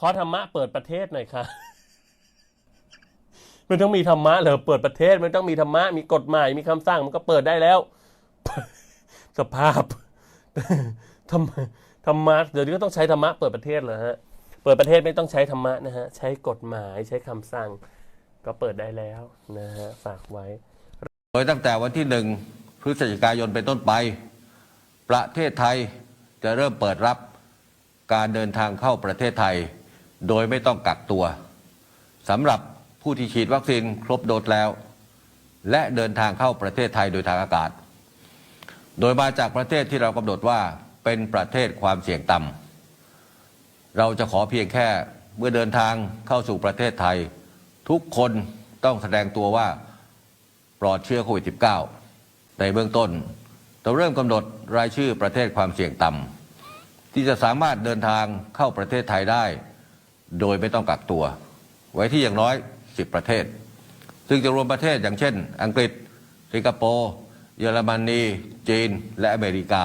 ขอธรรมะเปิดประเทศหน่อยค่ะมันต้องมีธรรมะเหรอเปิดประเทศมันต้องมีธรรมะมีกฎหมายมีคำสั่งมันก็เปิดได้แล้ว สภาพธรรมะธรรมะเดี๋ยวนี้ก็ต้องใช้ธรรมะเปิดประเทศเหรอฮะเปิดประเทศไม่ต้องใช้ธรรมะนะฮะใช้กฎหมายใช้คำสั่ง ก็เปิดได้แล้วนะฮะฝากไว้ โดยตั้งแต่วันที่หนึ่งพฤศจิกายนเป็นต้นไป ประเทศไทยจะเริ่มเปิดรับการเดินทางเข้าประเทศไทย โดยไม่ต้องกักตัวสำหรับผู้ที่ฉีดวัคซีนครบโดสแล้ว และเดินทางเข้าประเทศไทยโดยทางอากาศ โดยมาจากประเทศที่เรากำหนดว่าเป็นประเทศความเสี่ยงต่ำเราจะขอเพียงแค่เมื่อเดินทางเข้าสู่ประเทศไทย ทุกคนต้องแสดงตัวว่าปลอดเชื้อโควิด -19 ในเบื้องต้นเราเริ่มกำหนดรายชื่อประเทศความเสี่ยงต่ำที่จะสามารถเดินทางเข้าประเทศไทยได้ โดยไม่ต้องกักตัว ไว้ที่อย่างน้อย 10 ประเทศ ซึ่งจะรวมประเทศอย่างเช่น อังกฤษ สิงคโปร์ เยอรมนี จีน และอเมริกา